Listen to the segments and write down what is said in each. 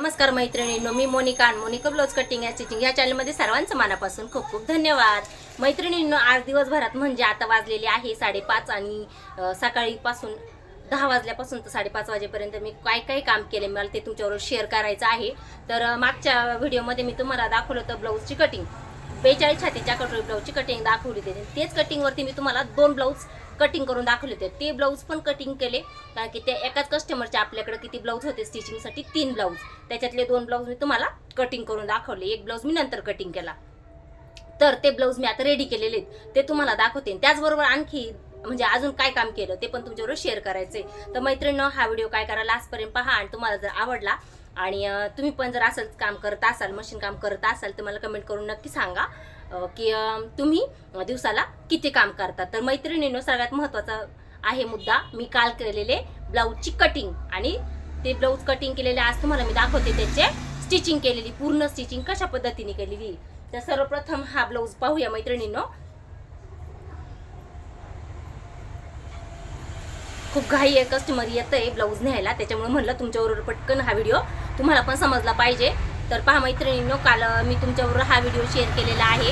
नमस्कार मैत्रिणींनो मी मोनिका आणि मोनिका ब्लाउज कटिंग या स्टिचिंग या चॅनलमध्ये सर्वांचं मनापासून खूप खूप धन्यवाद. मैत्रिणींनो आज दिवसभरात म्हणजे आता वाजलेले आहे साडेपाच आणि सकाळीपासून दहा वाजल्यापासून तर साडेपाच वाजेपर्यंत मी काय काय काम केले मला ते तुमच्याबरोबर शेअर करायचं आहे. तर मागच्या व्हिडिओमध्ये मी तुम्हाला दाखवलं होतं ब्लाऊजची कटिंग. बेचाळीस छातीच्या कटोरी ब्लाऊजची कटिंग दाखवली होती. तेच कटिंगवरती मी तुम्हाला दोन ब्लाऊज कटिंग करून दाखवले होते. ते ब्लाऊज पण कटिंग केले. कारण की ते एकाच कस्टमरचे आपल्याकडे किती ब्लाऊज होते स्टिचिंगसाठी तीन ब्लाऊज त्याच्यातले दोन ब्लाऊज मी तुम्हाला कटिंग करून दाखवले. एक ब्लाऊज मी नंतर कटिंग केला. तर ते ब्लाऊज मी आता रेडी केलेले आहेत. ते तुम्हाला दाखवते. त्याचबरोबर आणखी म्हणजे अजून काय काम केलं ते पण तुमच्याबरोबर शेअर करायचंय. तर मैत्रिणीनं हा व्हिडिओ काय करा लास्टपर्यंत पहा. आणि तुम्हाला जर आवडला आणि तुम्ही पण जर असंच काम करत असाल मशीन काम करत असाल तर मला कमेंट करून नक्की सांगा की तुम्ही दिवसाला किती काम करता? तर मैत्रिणीनं सगळ्यात महत्त्वाचा आहे मुद्दा मी काल केलेले ब्लाऊजची कटिंग आणि ते ब्लाऊज कटिंग केलेले आज तुम्हाला मी दाखवते त्याचे स्टिचिंग केलेली पूर्ण स्टिचिंग कशा पद्धतीने केलेली. तर सर्वप्रथम हा ब्लाऊज पाहूया मैत्रिणींनो. खूप घाई आहे कस्टमर येत आहे ब्लाऊज न्यायला त्याच्यामुळे म्हणलं तुमच्याबरोबर पटकन हा व्हिडिओ तुम्हाला पण समजला पाहिजे. तर पहा मैत्रिणींनो काल मी तुमच्याबरोबर हा व्हिडिओ शेअर केलेला आहे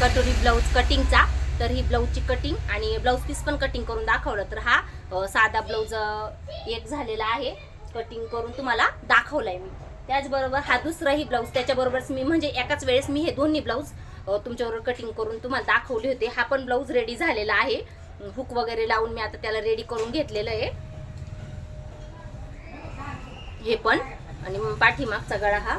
कटोरी ब्लाऊज कटिंगचा. तर ही ब्लाऊजची कटिंग आणि ब्लाऊज पीस पण कटिंग करून दाखवलं. तर हा साधा ब्लाऊज एक झालेला आहे कटिंग करून तुम्हाला दाखवलाय मी. त्याचबरोबर हा दुसराही ब्लाऊज त्याच्याबरोबरच मी म्हणजे एकाच वेळेस मी हे दोन्ही ब्लाऊज तुमच्याबरोबर कटिंग करून तुम्हाला दाखवले होते. हा पण ब्लाऊज रेडी झालेला आहे. हुक वगैरे लावून मी आता त्याला रेडी करून घेतलेलं आहे. हे पण. आणि मग पाठीमागचा गळा हा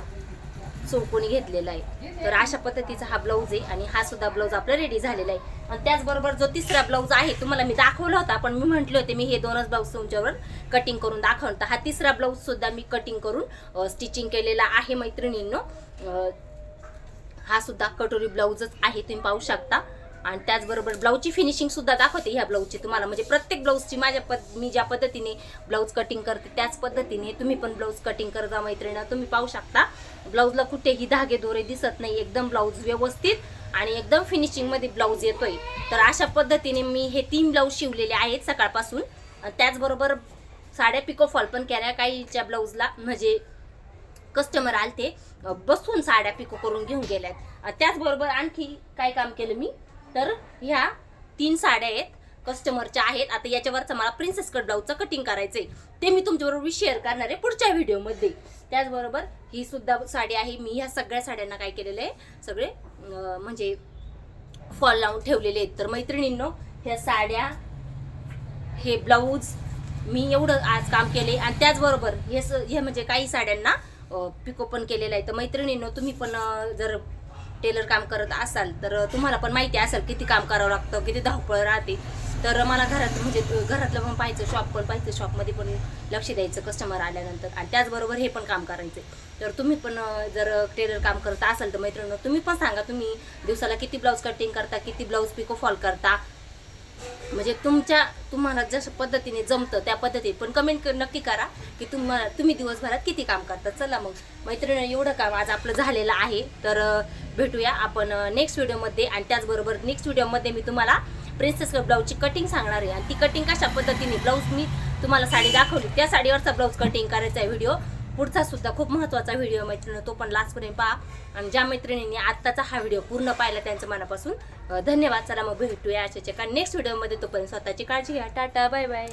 सोडकून घेतलेला आहे. तर अशा पद्धतीचा हा ब्लाऊज आहे आणि हा सुद्धा ब्लाऊज आपला रेडी झालेला आहे. आणि त्याचबरोबर जो तिसरा ब्लाऊज आहे तुम्हाला मी दाखवला होता पण मी म्हटले होते मी हे दोनच ब्लाऊज तुमच्यावर कटिंग करून दाखवलं तर हा तिसरा ब्लाऊज सुद्धा मी कटिंग करून स्टिचिंग केलेला आहे मैत्रिणींनो. हा सुद्धा कटोरी ब्लाऊजच आहे तुम्ही पाहू शकता. आणि त्याचबरोबर ब्लाऊजची फिनिशिंग सुद्धा दाखवते ह्या ब्लाऊजची तुम्हाला. म्हणजे प्रत्येक ब्लाऊजची माझ्या पद मी ज्या पद्धतीने ब्लाऊज कटिंग करते त्याच पद्धतीने तुम्ही पण ब्लाऊज कटिंग करता मैत्रिणींना तुम्ही पाहू शकता ब्लाऊजला कुठेही धागे दोरे दिसत नाही एकदम ब्लाऊज व्यवस्थित आणि एकदम फिनिशिंगमध्ये ब्लाऊज येतोय. तर अशा पद्धतीने मी हे तीन ब्लाऊज शिवलेले आहेत सकाळपासून. त्याचबरोबर साड्या पिको फॉल पण केल्या काहीच्या ब्लाऊजला. म्हणजे कस्टमर आलते ते बसून साड्या पिको करून घेऊन गेल्यात. त्याचबरोबर आणखी काय काम केलं मी? तर ह्या तीन साड्या आहेत कस्टमरच्या आहेत. आता याच्यावरचं मला प्रिन्सेस कट ब्लाऊजचं कटिंग करायचंय. ते मी तुमच्याबरोबर शेअर करणार आहे पुढच्या व्हिडिओमध्ये त्याचबरोबर ही सुद्धा साडी आहे. मी ह्या सगळ्या साड्यांना काय केलेलं आहे? सगळे म्हणजे फॉल लावून ठेवलेले आहेत. तर मैत्रिणींनो ह्या साड्या हे ब्लाऊज मी एवढं आज काम केले आणि त्याचबरोबर हे स हे म्हणजे काही साड्यांना पिको पण केलेलं आहे. तर मैत्रिणींनो तुम्ही पण जर टेलर काम करत असाल तर तुम्हाला पण माहिती असेल किती काम करावं लागतं किती धावपळ राहते. तर मला घरात म्हणजे घरातलं पण पाहायचं शॉप पण पाहायचं शॉपमध्ये पण लक्ष द्यायचं कस्टमर आल्यानंतर. आणि त्याचबरोबर हे पण काम करायचं. तर तुम्ही पण जर टेलर काम करत असाल तर मैत्रिणी तुम्ही पण सांगा तुम्ही दिवसाला किती ब्लाऊज कटिंग करता किती ब्लाऊज पिको फॉल करता. म्हणजे तुमच्या तुम्हाला जशा पद्धतीने जमतं त्या पद्धतीने पण कमेंट नक्की करा की तुम्हाला तुम्ही दिवसभरात किती काम करता? चला मग. मैत्रिणी एवढं काम आज आपलं झालेलं आहे. तर भेटूया आपण नेक्स्ट व्हिडिओमध्ये आणि त्याचबरोबर नेक्स्ट व्हिडिओमध्ये मी तुम्हाला प्रिन्सेस ब्लाऊजची कटिंग सांगणार आहे. आणि ती कटिंग कशा पद्धतीने ब्लाऊज मी तुम्हाला साडी दाखवली त्या साडीवरचा ब्लाऊज कटिंग करायचा आहे व्हिडिओ पुढचा सुद्धा खूप महत्त्वाचा व्हिडिओ मैत्रिणी तो पण लास्टपर्यंत पहा. आणि ज्या मैत्रिणींनी आत्ताचा हा व्हिडिओ पूर्ण पाहिला त्यांचं मनापासून धन्यवाद. चला मग भेटूया अशाच्या कारण नेक्स्ट व्हिडिओमध्ये तोपर्यंत स्वतःची काळजी घ्या. Tata bye bye